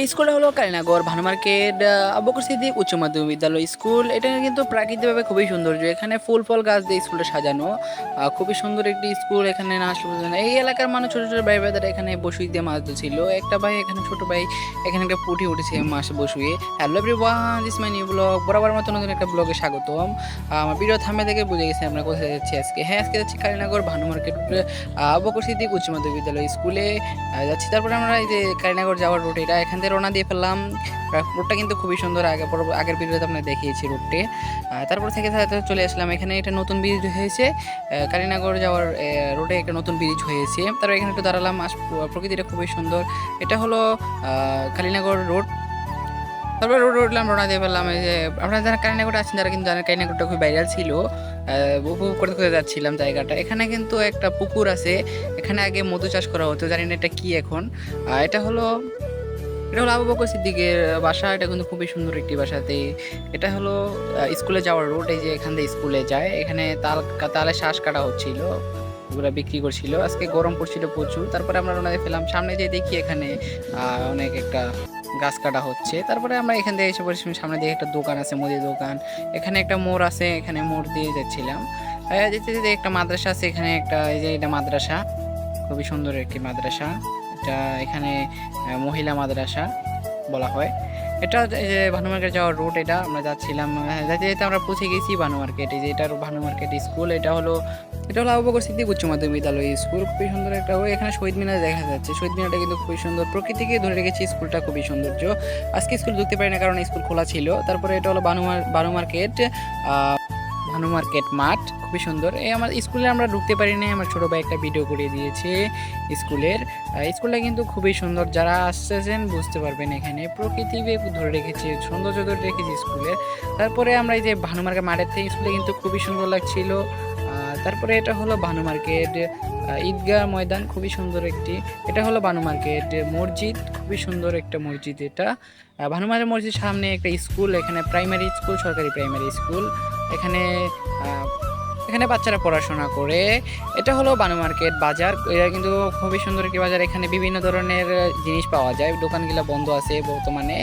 এই স্কুলটা হলো কালিনাগর ভানু মার্কেট আবুকর সিদ্দিক উচ্চ মাধ্যমিক বিদ্যালয় স্কুল। এটা কিন্তু প্রাকৃতিকভাবে খুবই সৌন্দর্য। এখানে ফুল ফল গাছ দিয়ে স্কুলটা সাজানো। খুবই সুন্দর একটি স্কুল। এখানে না আসলে। এই এলাকার মানুষ ছোট ছোট ভাই ভাইদের এখানে বসুই দিয়ে মাছ ধরছিল। একটা ভাই, এখানে ছোট ভাই, এখানে একটা পুঁটি উঠেছে মাছ বসুয়ে। Hello everyone this my new blog বরাবর মতো নতুন একটা ব্লগে স্বাগতম। আমার ভিডিও থামে থেকে বুঝে গেছি আমরা কোথায় যাচ্ছি আজকে। হ্যাঁ আজকে যাচ্ছি কালিনাগর ভানু মার্কেট আবুকর সিদ্দিক উচ্চ মাধ্যমিক বিদ্যালয় স্কুলে। যাচ্ছি, তারপরে আমরা এই যে কালিনাগর যাওয়ার রুট এটা এখান থেকে রওনা দিয়ে ফেললাম। রোডটা কিন্তু খুবই সুন্দর। আগে আগের ভিডিওতে আপনার দেখিয়েছি রোডটি তারপর থেকে চলে আসলাম। এখানে একটা নতুন ব্রিজ হয়েছে। কালিনাগর যাওয়ার রোডে একটা নতুন ব্রিজ হয়েছে। তারপর এখানে একটু দাঁড়ালাম। প্রকৃতিটা খুবই সুন্দর। এটা হলো কালিনাগর রোড তারপর রোড উঠলাম রোনা দিয়ে ফেললাম। এই যে, আপনারা যারা কালিনাগর আছেন যারা কিন্তু জানেন কালিনাগরটা খুব ভাইরাল ছিল। উপভোগ করতে করতে যাচ্ছিলাম জায়গাটা। এখানে কিন্তু একটা পুকুর আছে। এখানে আগে মধু চাষ করা হতো। জানি না এটা কী এখন। এটা হলো এটা হলো আবু বকর সিদ্দিকের বাসা, এটা কিন্তু খুবই সুন্দর একটি বাসাতে এটা হলো স্কুলে যাওয়ার রোড এই যে এখান থেকে স্কুলে যায়। এখানে তাল তালে শ্বাস কাটা হচ্ছিল, ওগুলো বিক্রি করছিল। আজকে গরম পড়ছিল প্রচুর, তারপরে আমরা ওনাদের ফেলাম সামনে যে দেখি এখানে অনেক একটা গাছ কাটা হচ্ছে। তারপরে আমরা এখান থেকে এসে পড়েছি, সামনে দিয়ে একটা দোকান আছে, মুদির দোকান। এখানে একটা মোড় আছে, এখানে মোড় দিয়ে যাচ্ছিলাম। যেতে যেতে একটা মাদ্রাসা আছে, এখানে একটা, এই যে এটা মাদ্রাসা। খুবই সুন্দর একটি মাদ্রাসা। এটা এখানে মহিলা মাদ্রাসা বলা হয়। এটা যে ভানু মার্কেট যাওয়ার রুট এটা। আমরা যাচ্ছিলাম যেতে যেতে আমরা পৌঁছে গেছি ভানু মার্কেট। যে এটা ভানু মার্কেট স্কুল, এটা হলো এটা হলো আবু বকর সিদ্দিক উচ্চ মাধ্যমিক বিদ্যালয় স্কুল। খুবই সুন্দর একটা এখানে শহীদ মিনার দেখা যাচ্ছে। শহীদ মিনারটা কিন্তু খুবই সুন্দর। প্রকৃতিকে ধরে রেখেছি স্কুলটা খুবই সৌন্দর্য। আজকে স্কুল ঢুকতে পারি না কারণ স্কুল খোলা ছিল। তারপরে এটা হলো বানু বানু মার্কেট। ভানু মার্কেট মাঠ খুবই সুন্দর। এই আমার স্কুলে আমরা ঢুকতে পারি না আমার ছোটো ভাই একটা ভিডিও করে দিয়েছে স্কুলের। স্কুলটা কিন্তু খুবই সুন্দর যারা আসতেছেন বুঝতে পারবেন এখানে। প্রকৃতিকে ধরে রেখেছি সৌন্দর্য ধরে রেখেছি স্কুলের তারপরে আমরা এই যে ভানু মার্কেট মাঠের থেকে স্কুলে কিন্তু খুবই সুন্দর লাগছিল। তারপরে এটা হলো ভানু মার্কেট ঈদগাহ ময়দান খুবই সুন্দর একটি। এটা হলো ভানু মার্কেট মসজিদ খুবই সুন্দর একটা মসজিদ এটা। আহ, ভানু মার্কেট মসজিদ সামনে একটা স্কুল এখানে প্রাইমারি স্কুল সরকারি প্রাইমারি স্কুল এখানে এখানে বাচ্চারা পড়াশোনা করে। এটা হলো বানু মার্কেট বাজার। এটা কিন্তু খুবই সুন্দর একটি বাজার। এখানে বিভিন্ন ধরনের জিনিস পাওয়া যায়। দোকানগুলা বন্ধ আছে বর্তমানে।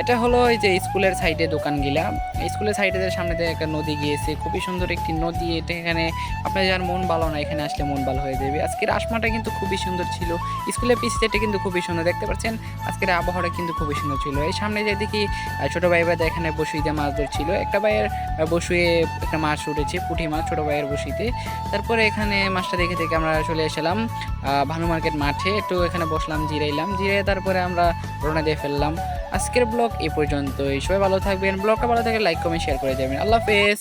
এটা হলো এই যে স্কুলের সাইডে দোকানগুলা। স্কুলের সাইডে সামনে একটা নদী গিয়েছে। খুবই সুন্দর একটি নদী। এটা এখানে আপনার যার মন ভালো না, এখানে আসলে মন ভালো হয়ে যাবে। আজকের আসমাটা কিন্তু খুবই সুন্দর ছিল। স্কুলের পিস সেটটা কিন্তু খুবই সুন্দর। দেখতে পাচ্ছেন? আজকের আবহাওয়াটা কিন্তু খুবই সুন্দর ছিল। এই সামনে যে দেখি ছোট ভাই ভাই এখানে বসুই দিয়ে মাছ ধরছিল। একটা ভাইয়ের বসুয়ে একটা মাছ উঠেছে, পুঁটি মাছ। ছোট ভাইয়ের বসিতে। তারপরে এখানে মাছটা দেখে থেকে আমরা চলে এসেলাম ভানু মার্কেট মাঠে। একটু এখানে বসলাম, জিরাইলাম জিরে তারপরে আমরা রোনা দিয়ে ফেললাম। আজকের ব্লগ এই পর্যন্তই। সবাই ভালো থাকবেন। ব্লগটা ভালো থাকলে লাইক কমেন্ট শেয়ার করে দেবেন। আল্লাহ হাফেজ।